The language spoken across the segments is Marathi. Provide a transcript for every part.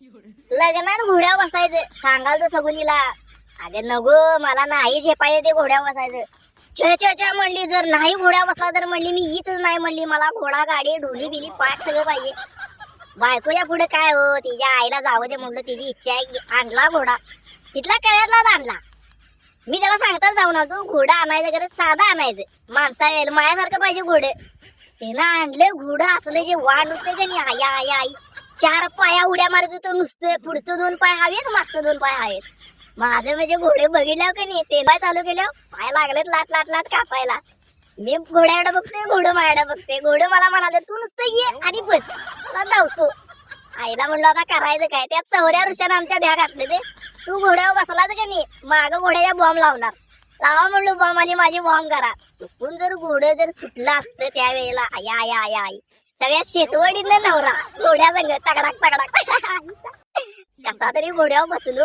लग्नात घोड्या बसायचं. सांगाल तो सगुनीला अरे नगो मला नाही झेपायचं ते घोड्या बसायचं. च म्हणली जर नाही घोड्या बसला तर म्हणली मी इथच नाही म्हणली मला घोडा गाडी ढोली बिली पाच सगळं पाहिजे. बायकोच्या पुढे काय हो? तिच्या आईला जावं दे म्हणलं तिची इच्छा आहे की आणला घोडा. तिथला कळ्यातलाच आणला. मी त्याला सांगताच जाऊ ना तू घोडा आणायचं खरं साधा आणायचं. माणसा यायला माझ्यासारखं पाहिजे घोडे. तिनं आणले घोडं असलं जे वाढ होते का नाही आई आई. चार पाया उड्या मारत होतो नुसतं. पुढचं दोन पाय हवेत मागचं दोन पाय हवेत. माझं म्हणजे घोडे बघितल्यावर का नाही ते पाय चालू केलं पाय लागलेत लाट लाट लाट कापायला. मी घोड्याकडे बघते घोडं माझ्याकडे बघते घोडं मला म्हणाले तू नुसतं ये आणि बस. मला धावतो. आईला म्हणलं आता करायचं काय? त्या चौऱ्या ऋषानं आमच्या भ्या घातले ते. तू घोड्यावर बसलाच का नाही? मागं घोड्याच्या बॉम्ब लावणार. लावा म्हणलो बॉम्ब आणि माझी बॉम्ब करा. चुकून जर घोडं जर सुटलं असतं त्यावेळेला आया आया आया आई. सगळ्या शेतवडीनं नवरा. घोड्या संग तगडाक तगडाक. कसा तरी घोड्यावर बसलो.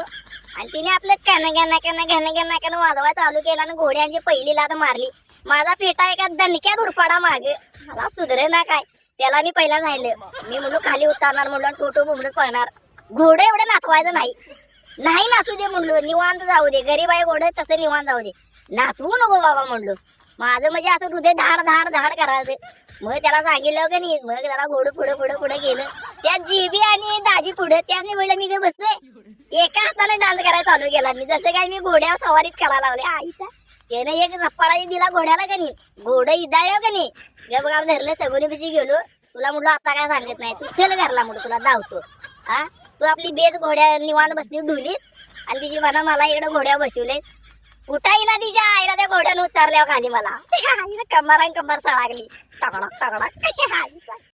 आणि तिने आपलं can can can can can can वाजवाय चालू केला आणि घोड्यांची पहिली लाद मारली. माझा पेटा एका दणक्यात उरपाडा मागे. मला सुधरे ना काय? त्याला मी पहिला झालं मी म्हणलो खाली उतरणार म्हणलो आणि टोटो बुबडत पळणार. घोडं एवढं नाचवायचं नाही. नाही नाचू दे म्हणलो निवांत जाऊ दे. गरीब आहे घोडं तसं निवांत जाऊ दे. नाचवू नको बाबा म्हणलो. माझं म्हणजे असं हृदय धाड धाड धाड करायचं. मग त्याला सांगितलं का नाही मग त्याला गोड पुढे पुढे पुढे गेलं. त्या जीबी आणि दाजी पुढे त्याने म्हणलं मी काय बसलोय? एका हाताने डान्स करायला चालू केला. मी जसं काय मी घोड्यावर सवारीच करायला लावले. आईचा त्यानं एक रप्पाळा दिला घोड्याला का नाही. घोडं इदाळ्या का नाही. हे बघा धरलं सगळी पिशी गेलो. तुला म्हटलं आता काय सांगत नाही. तू चल घरला म्हणून तुला धावतो. हा? तू आपली बेस घोड्या निवांत बसली ढुलीत आणि तिची म्हणा मला इकडे घोड्या बसवले उठाई ना तिच्या आईला त्या घोड्यानं उतरल्या खाली मला. आईला कमर आणि कमर सळागली. तगडक तगडा